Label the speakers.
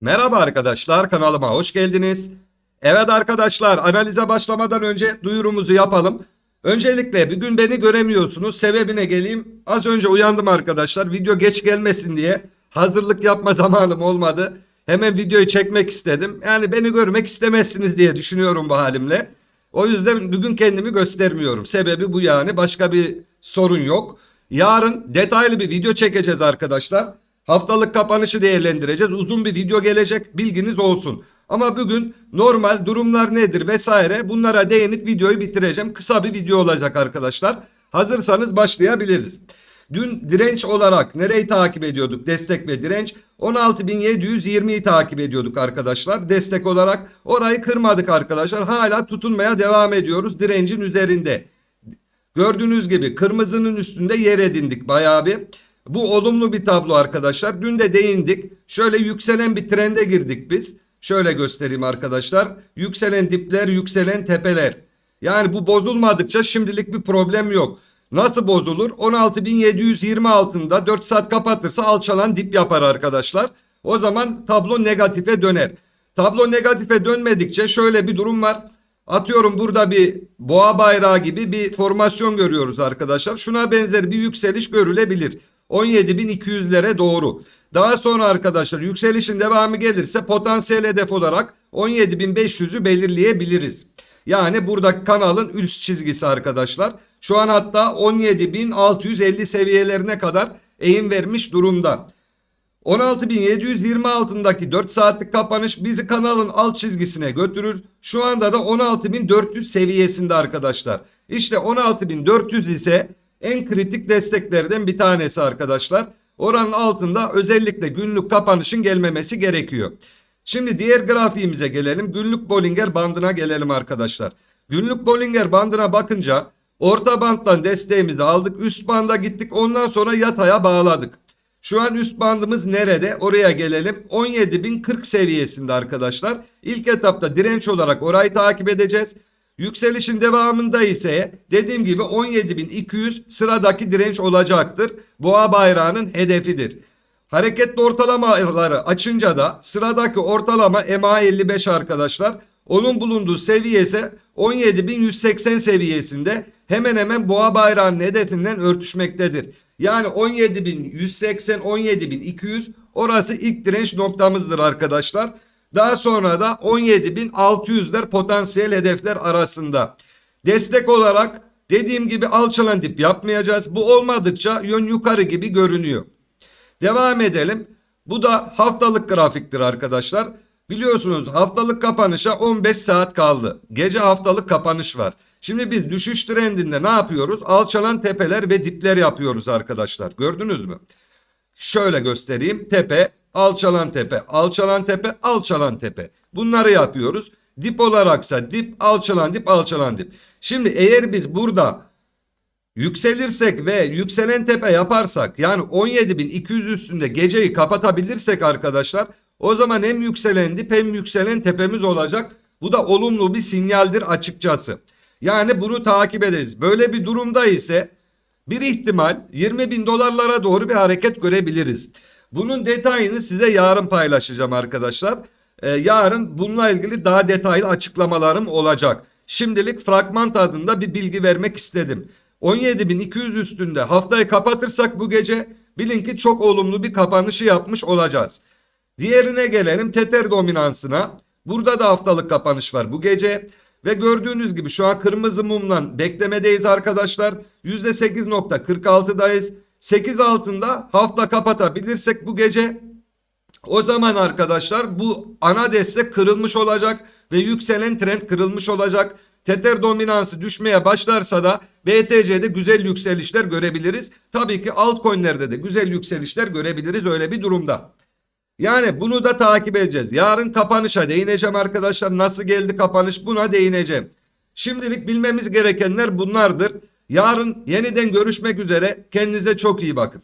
Speaker 1: Merhaba arkadaşlar kanalıma hoş geldiniz. Evet arkadaşlar analize başlamadan önce duyurumuzu yapalım. Öncelikle bugün beni göremiyorsunuz sebebine geleyim. Az önce uyandım arkadaşlar video geç gelmesin diye hazırlık yapma zamanım olmadı. Hemen videoyu çekmek istedim. Yani beni görmek istemezsiniz diye düşünüyorum bu halimle. O yüzden bugün kendimi göstermiyorum. Sebebi bu yani başka bir sorun yok. Yarın detaylı bir video çekeceğiz arkadaşlar. Haftalık kapanışı değerlendireceğiz. Uzun bir video gelecek bilginiz olsun. Ama bugün normal durumlar nedir vesaire bunlara değinip videoyu bitireceğim. Kısa bir video olacak arkadaşlar. Hazırsanız başlayabiliriz. Dün direnç olarak nereyi takip ediyorduk? Destek ve direnç 16.720'yi takip ediyorduk arkadaşlar. Destek olarak orayı kırmadık arkadaşlar. Hala tutunmaya devam ediyoruz direncin üzerinde. Gördüğünüz gibi kırmızının üstünde yer edindik bayağı bir. Bu olumlu bir tablo arkadaşlar. Dün de değindik. Şöyle yükselen bir trende girdik biz. Şöyle göstereyim arkadaşlar. Yükselen dipler, yükselen tepeler. Yani bu bozulmadıkça şimdilik bir problem yok. Nasıl bozulur? 16.720 altında 4 saat kapatırsa alçalan dip yapar arkadaşlar. O zaman tablo negatife döner. Tablo negatife dönmedikçe şöyle bir durum var. Atıyorum burada bir boğa bayrağı gibi bir formasyon görüyoruz arkadaşlar. Şuna benzer bir yükseliş görülebilir. 17.200'lere doğru. Daha sonra arkadaşlar yükselişin devamı gelirse potansiyel hedef olarak 17.500'ü belirleyebiliriz. Yani burada kanalın üst çizgisi arkadaşlar. Şu an hatta 17.650 seviyelerine kadar eğim vermiş durumda. 16.720 altındaki 4 saatlik kapanış bizi kanalın alt çizgisine götürür. Şu anda da 16.400 seviyesinde arkadaşlar. İşte 16.400 ise en kritik desteklerden bir tanesi arkadaşlar. Oranın altında özellikle günlük kapanışın gelmemesi gerekiyor. Şimdi diğer grafiğimize gelelim. Günlük Bollinger bandına gelelim arkadaşlar. Günlük Bollinger bandına bakınca orta banddan desteğimizi aldık. Üst banda gittik. Ondan sonra yataya bağladık. Şu an üst bandımız nerede? Oraya gelelim. 17.040 seviyesinde arkadaşlar. İlk etapta direnç olarak orayı takip edeceğiz. Yükselişin devamında ise dediğim gibi 17.200 sıradaki direnç olacaktır. Boğa bayrağının hedefidir. Hareketli ortalamaları açınca da sıradaki ortalama MA55 arkadaşlar. Onun bulunduğu seviye ise 17.180 seviyesinde hemen hemen boğa bayrağının hedefinden örtüşmektedir. Yani 17.180 17.200 orası ilk direnç noktamızdır arkadaşlar. Daha sonra da 17.600'ler potansiyel hedefler arasında. Destek olarak dediğim gibi alçalan dip yapmayacağız. Bu olmadıkça yön yukarı gibi görünüyor. Devam edelim. Bu da haftalık grafiktir arkadaşlar. Biliyorsunuz haftalık kapanışa 15 saat kaldı. Gece haftalık kapanış var. Şimdi biz düşüş trendinde ne yapıyoruz? Alçalan tepeler ve dipler yapıyoruz arkadaşlar. Gördünüz mü? Şöyle göstereyim. Tepe, alçalan tepe, alçalan tepe, alçalan tepe. Bunları yapıyoruz. Dip olaraksa dip, alçalan dip, alçalan dip. Şimdi eğer biz burada yükselirsek ve yükselen tepe yaparsak yani 17.200 üstünde geceyi kapatabilirsek arkadaşlar o zaman hem yükselen dip hem yükselen tepemiz olacak. Bu da olumlu bir sinyaldir açıkçası. Yani bunu takip ederiz. Böyle bir durumda ise bir ihtimal 20 bin dolarlara doğru bir hareket görebiliriz. Bunun detayını size yarın paylaşacağım arkadaşlar. Ee, yarın bununla ilgili daha detaylı açıklamalarım olacak. Şimdilik fragman tadında bir bilgi vermek istedim. 17.200 üstünde haftayı kapatırsak bu gece bilin ki çok olumlu bir kapanışı yapmış olacağız. Diğerine gelelim Tether dominansına. Burada da haftalık kapanış var bu gece. Ve gördüğünüz gibi şu an kırmızı mumla beklemedeyiz arkadaşlar. %8.46'dayız. 8 altında hafta kapatabilirsek bu gece o zaman arkadaşlar bu ana destek kırılmış olacak ve yükselen trend kırılmış olacak. Tether dominansı düşmeye başlarsa da BTC'de güzel yükselişler görebiliriz. Tabii ki altcoin'lerde de güzel yükselişler görebiliriz öyle bir durumda. Yani bunu da takip edeceğiz. Yarın kapanışa değineceğim arkadaşlar. Nasıl geldi kapanış buna değineceğim. Şimdilik bilmemiz gerekenler bunlardır. Yarın yeniden görüşmek üzere. Kendinize çok iyi bakın.